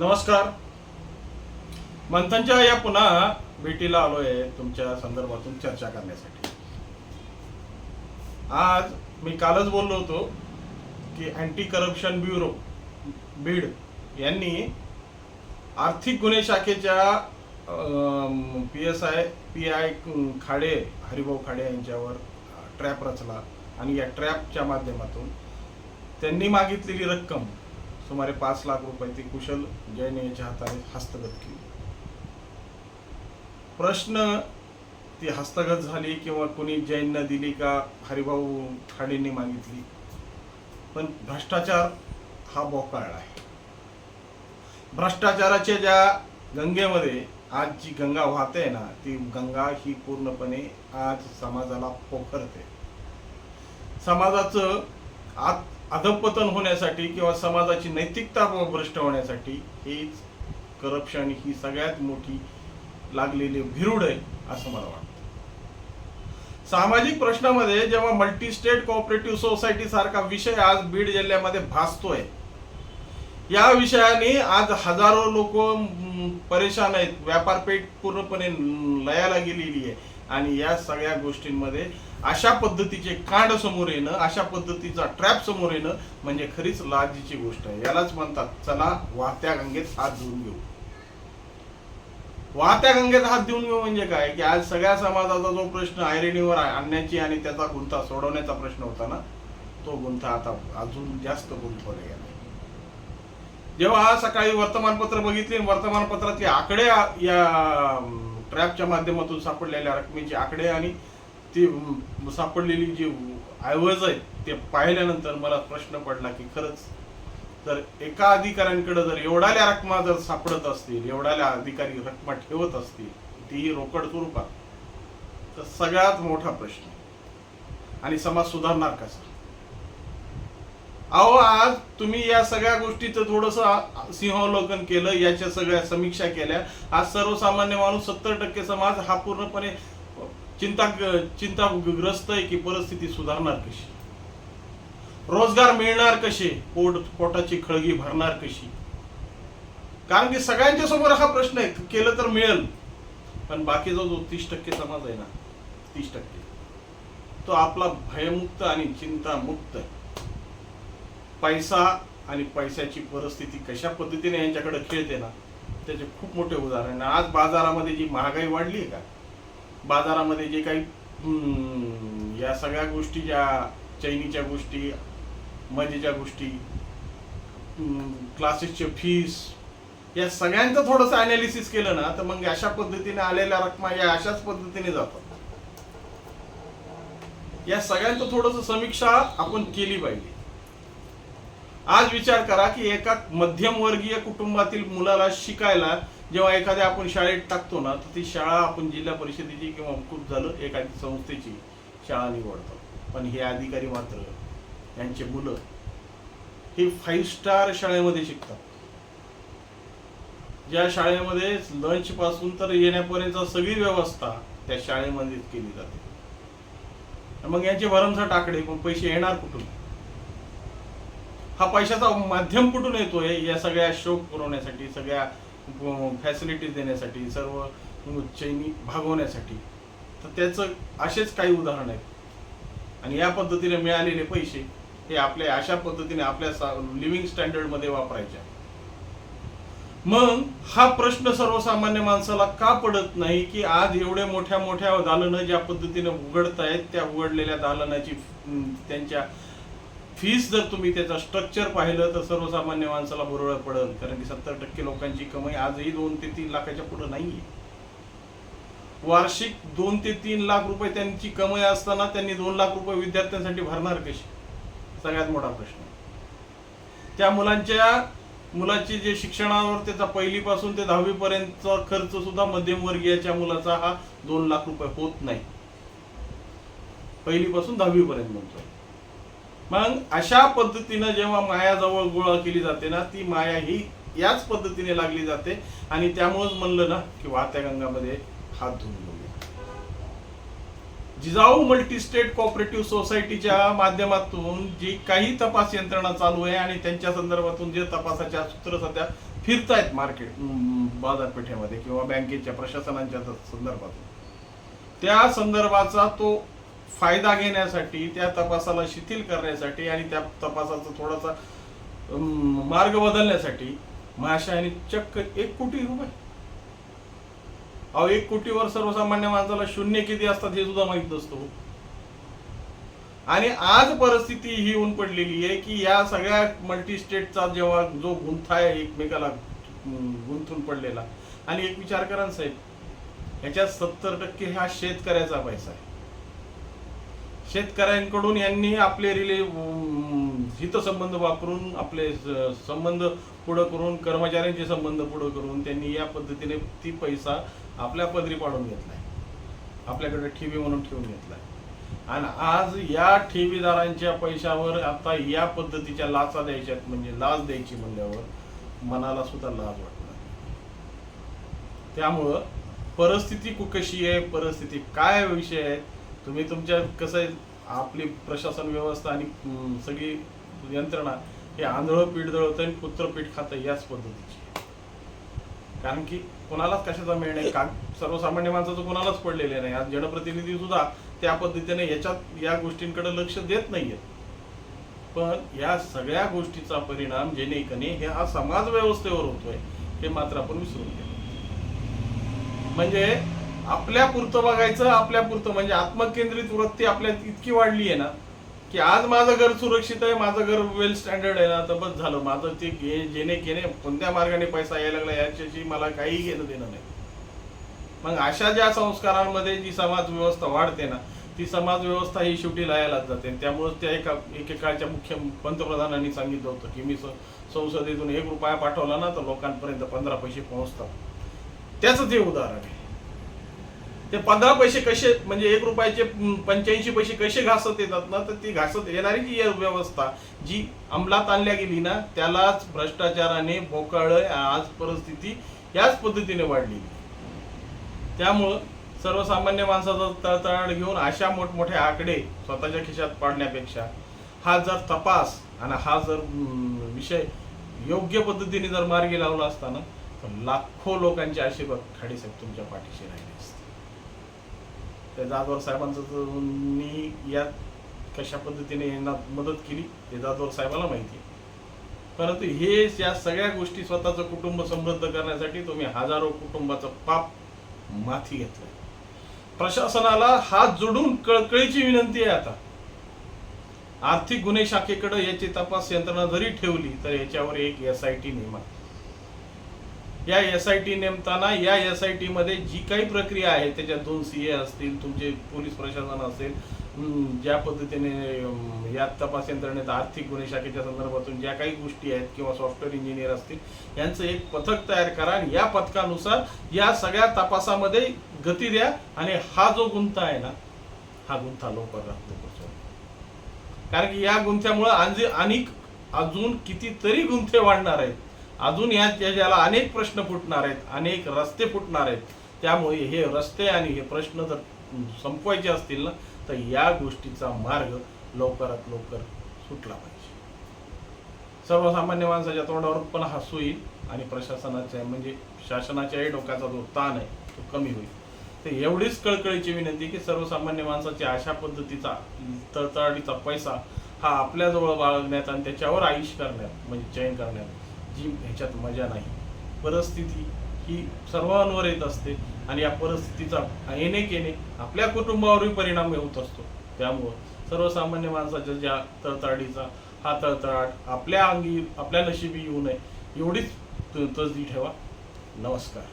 नमस्कार. मंथनच्या या पुन्हा भेटीला आलोय तुमच्या संदर्भातून चर्चा करण्यासाठी. आज मी कालच बोललो होतो की अँटी करप्शन ब्युरो बीड यांनी आर्थिक गुन्हे शाखेच्या P S I P I Khade Haribhau Khade यांच्यावर ट्रॅप रचला. आणि या ट्रॅपच्या माध्यमातून त्यांनी मागितलेली रक्कम सुमारे पाच लाख रुपये ती कुशल जैन यांच्या हाताने हस्तगत केली. प्रश्न ती हस्तगत झाली किंवा कुणी जैननं दिली का हरिभाऊ खाडेंनी मागितली पण भ्रष्टाचार हा बोकाळ आहे. भ्रष्टाचाराच्या ज्या गंगेमध्ये आज जी गंगा वाहते ना ती गंगा ही पूर्णपणे आज समाजाला पोखरते. समाजाचं आत अधपतन होण्यासाठी किंवा समाजाची नैतिकता भ्रष्ट होण्यासाठी हीच करप्शन ही सगळ्यात मोठी लागलेली भिरूड आहे असं मला वाटतं. सामाजिक प्रश्नामध्ये जेव्हा मल्टी स्टेट कोऑपरेटिव्ह सोसायटी सारखा विषय आज बीड जिल्ह्यामध्ये भासतोय या विषयाने आज हजारो लोक परेशान आहेत. व्यापारपेठ पूर्णपणे लयाला गेलेली आहे. आणि या सगळ्या गोष्टींमध्ये अशा पद्धतीचे कांड समोर येणं अशा पद्धतीचा ट्रॅप समोर येणं म्हणजे खरीच लाजीची गोष्ट आहे. यालाच म्हणतात चला वाहत्या गंगेत हात धुवून घेऊ. वाहत्या गंगेत हात देऊन घेऊ म्हणजे काय? की आज सगळ्या समाजाचा जो प्रश्न आयरणीवर आणण्याची आणि त्याचा गुंता सोडवण्याचा प्रश्न होता ना तो गुंता आता अजून जास्त गुंतवला गेला जेव्हा सकाळी वर्तमानपत्र बघितले वर्तमानपत्रातले आकडे या ट्रॅपच्या माध्यमातून सापडलेल्या रकमेचे आकडे आणि ती सापडलेली जी ऐवज आहे ते पाहिल्यानंतर मला प्रश्न पडला की खरंच जर एका अधिकाऱ्यांकडे जर एवढाल्या रकमा जर सापडत असतील एवढाल्या अधिकारी रकमा ठेवत असतील तीही रोकड स्वरूपात तर सगळ्यात मोठा प्रश्न. आणि समाज सुधारणार कसा अहो आज तुम्ही या सगळ्या गोष्टीचं थोडस सिंहावलोकन केलं याच्या सगळ्या समीक्षा केल्या. आज सर्वसामान्य माणूस सत्तर टक्के समाज हा पूर्णपणे चिंता चिंताग्रस्त आहे की परिस्थिती सुधारणार कशी? रोजगार मिळणार कसे? पोट पोटाची खळगी भरणार कशी? कारण की सगळ्यांच्या समोर हा प्रश्न आहे केलं तर मिळेल. पण बाकीचा जो तीस टक्के समाज आहे ना तीस टक्के तो आपला भयमुक्त आणि चिंतामुक्त आहे. पैसा आणि पैशाची परिस्थिती कशा पद्धतीने यांच्याकडे खेळते ना त्याचे खूप मोठे उदाहरण आहे. आज बाजारामध्ये जी महागाई वाढली आहे का बाजारामध्ये जे काही हम्म, या सगळ्या गोष्टी ज्या चैनीच्या गोष्टी मजेच्या गोष्टी क्लासेसचे फीस या सगळ्यांचं थोडंसं अनालिसिस केलं ना तर मग अशा पद्धतीने आलेल्या रकमा या अशाच पद्धतीने जातात या सगळ्यांचं थोडंसं समीक्षा आपण केली पाहिजे आज विचार करा की एका मध्यमवर्गीय कुटुंबातील मुलाला शिकायला जेव्हा एखाद्या आपण शाळेत टाकतो ना तर ती शाळा आपण जिल्हा परिषदेची किंवा खूप झालं एखादी संस्थेची शाळा निवडतो. पण हे अधिकारी मात्र यांचे मुलं हे फाईव्ह स्टार शाळेमध्ये शिकतात. ज्या शाळेमध्ये लंच पासून तर येण्यापर्यंत सगळी व्यवस्था त्या शाळेमध्येच केली जाते. मग यांचे भरमसाठ आकडे पण पैसे येणार कुठून? हा पैशाचा माध्यम कुठून येतोय? या सगळ्या शोक पुरवण्यासाठी सगळ्या फॅसिलिटीज देण्यासाठी सर्व चैनी भागवण्यासाठी. तर त्याचं असेच काही उदाहरण आहेत. आणि या पद्धतीने मिळालेले पैसे हे आपल्या अशा पद्धतीने आपल्या लिव्हिंग स्टँडर्डमध्ये वापरायचे. मग हा प्रश्न सर्वसामान्य माणसाला का पडत नाही की आज एवढे मोठ्या मोठ्या दालनं ज्या पद्धतीने उघडत आहेत त्या उघडलेल्या दालनाची त्यांच्या फीस जर तुम्ही त्याचं स्ट्रक्चर पाहिलं तर सर्वसामान्य माणसाला बरोबर पडेल कारण की सत्तर टक्के लोकांची कमाई आजही दोन ते तीन लाखाच्या पुढे नाहीये. वार्षिक दोन ते तीन लाख रुपये त्यांची कमाई असताना त्यांनी दोन लाख रुपये विद्यार्थ्यांसाठी भरणार कशी सगळ्यात मोठा प्रश्न. त्या मुलांच्या मुलाची जे शिक्षणावर त्याचा पहिलीपासून ते दहावीपर्यंतचा खर्च सुद्धा मध्यमवर्गीयाच्या मुलाचा हा दोन लाख रुपये होत नाही. पहिलीपासून दहावीपर्यंत म्हणतोय. मग अशा पद्धतीनं जेव्हा मायाजवळ गोळा केली जाते ना ती माया ही याच पद्धतीने लागली जाते आणि त्यामुळेच म्हणलं ना की वाहत्या गंगामध्ये हात धुवून जिजाऊ मल्टी स्टेट कॉपरेटिव्ह सोसायटीच्या माध्यमातून जी काही तपास यंत्रणा चालू आहे आणि त्यांच्या संदर्भातून जे तपासाच्या सूत्र सध्या फिरतायत मार्केट बाजारपेठेमध्ये किंवा बँकेच्या प्रशासनाच्या संदर्भातून त्या संदर्भाचा तो फायदा घेण्यासाठी त्या तपासाला शिथिल करण्यासाठी आणि त्या तपासाचा थोडासा मार्ग बदलण्यासाठी महाशयाने चक्क एक कोटी रुपये. अहो एक कोटीवर सर्वसामान्य माणसाला शून्य किती असतात हे सुद्धा माहीत नसतो हो. आणि आज परिस्थिती ही होऊन पडलेली आहे की या सगळ्या मल्टी स्टेटचा जेव्हा जो गुंथा आहे एकमेकाला गुंथून गुंतून पडलेला. आणि एक विचार करा साहेब याच्यात सत्तर टक्के हा शेतकऱ्याचा पैसा आहे. शेतकऱ्यांकडून यांनी आपले रिले हितसंबंध वापरून आपले संबंध पुढं करून कर्मचाऱ्यांचे संबंध पुढं करून त्यांनी या पद्धतीने ती पैसा आपल्या पदरी पाडून घेतलाय. आपल्याकडे ठेवी म्हणून ठेवून घेतलाय. आणि आज या ठेवीदारांच्या पैशावर आता या पद्धतीच्या लाचा द्यायच्यात म्हणजे लाच द्यायची म्हणल्यावर मनाला सुद्धा लाज वाटणार त्यामुळं परिस्थिती कशी आहे? परिस्थिती काय विषय आहे? तुम्ही तुमच्या कसं आहे आपली प्रशासन व्यवस्था आणि सगळी यंत्रणा हे आंधळं पीठ दळतं आणि पुत्रपीठ खातं याच पद्धतीची. कारण की कोणालाच कशाचा मेळ नाही. का सर्वसामान्य माणसाचं कोणालाच पडलेले नाही. आज जनप्रतिनिधी सुद्धा त्या पद्धतीने याच्यात या गोष्टींकडे लक्ष देत नाहीयेत. पण या सगळ्या गोष्टीचा परिणाम जेणेकने हे हा समाज व्यवस्थेवर होतोय हे मात्र आपण विसरून गेलो. म्हणजे आपल्या पुरतं बघायचं आपल्या पुरतं. म्हणजे आत्मकेंद्रित वृत्ती आपल्यात इतकी वाढली आहे ना की आज माझं घर सुरक्षित आहे माझं घर वेल स्टँडर्ड आहे ना तर बस झालं. माझं ते घे जेणे घेणे कोणत्या मार्गाने पैसा यायला लागला याच्याशी मला काही घेणं देणं नाही. मग अशा ज्या संस्कारांमध्ये जी समाज व्यवस्था वाढते ना ती समाज व्यवस्था ही शेवटी लयालाच जाते. त्यामुळे त्या एका एकेकाळच्या मुख्य पंतप्रधानांनी सांगितलं होतं की मी संसदेतून एक रुपया पाठवला ना तर लोकांपर्यंत पंधरा पैसे पोहोचतात. त्याच ते उदाहरण आहे. ते पंधरा पैसे कसे म्हणजे एक रुपयाचे पंच्याऐंशी पैसे कसे घासत येतात ना तर ती घासत येणारी जी व्यवस्था जी अंमलात आणल्या गेली ना त्यालाच भ्रष्टाचाराने बोकाळ आज परिस्थिती याच पद्धतीने वाढली. त्यामुळं सर्वसामान्य माणसाचा तळतळ घेऊन अशा मोठमोठे आकडे स्वतःच्या खिशात पाडण्यापेक्षा हा जर तपास आणि हा जर विषय योग्य पद्धतीने जर मार्गी लावला असता ना तर लाखो लोकांचे आशीर्वाद खाडीसाहेब तुमच्या पाठीशी राहिले. त्या जाधवर साहेबांचं मी यात कशा पद्धतीने यांना मदत केली ते जाधवर साहेबाला माहिती आहे. परंतु हे या सगळ्या गोष्टी स्वतःचं कुटुंब समृद्ध करण्यासाठी तुम्ही हजारो कुटुंबाचं पाप माथी घेतलं प्रशासनाला हात जोडून कळकळीची विनंती आहे आता. आर्थिक गुन्हे शाखेकडे याची तपास यंत्रणा जरी ठेवली तर याच्यावर एक एस आय टी नेमा या एस आय टी नेमताना या एस आय टीमध्ये जी काही प्रक्रिया आहे त्याच्यात दोन सी ए असतील तुमचे पोलीस प्रशासन असेल ज्या पद्धतीने या तपास यंत्रणेत आर्थिक गुन्हे शाखेच्या संदर्भातून ज्या काही गोष्टी आहेत किंवा सॉफ्टवेअर इंजिनियर असतील यांचं एक पथक तयार करा आणि या पथकानुसार या सगळ्या तपासामध्ये गती द्या आणि हा जो गुंता आहे ना हा गुंता लवकर राहतो कारण की या गुंथ्यामुळे आणखी अनेक अजून कितीतरी गुंथे वाढणार आहेत. अजून या ज्याला अनेक प्रश्न फुटणार आहेत अनेक रस्ते फुटणार आहेत. त्यामुळे हे रस्ते आणि हे प्रश्न जर संपवायचे असतील ना तर या गोष्टीचा मार्ग लवकरात लवकर सुटला पाहिजे. सर्वसामान्य माणसाच्या तोंडावर पण हसू येईल आणि प्रशासनाच्या म्हणजे शासनाच्याही डोक्याचा जो ताण आहे तो कमी होईल. तर एवढीच कळकळीची विनंती की सर्वसामान्य माणसाच्या अशा पद्धतीचा तळतळाडीचा पैसा हा आपल्याजवळ बाळगण्यात आणि त्याच्यावर आयुष करण्यात म्हणजे चयन करण्यात जी ह्याच्यात मजा नाही. परिस्थिती ही सर्वांवर येत असते आणि या परिस्थितीचा येणे केणे आपल्या कुटुंबावरही परिणाम होत असतो. त्यामुळं सर्वसामान्य माणसाच्या ज्या तळतळीचा हा तळतळाट आपल्या अंगी आपल्या नशिबी येऊ नये एवढीच तसदी ठेवा. नमस्कार.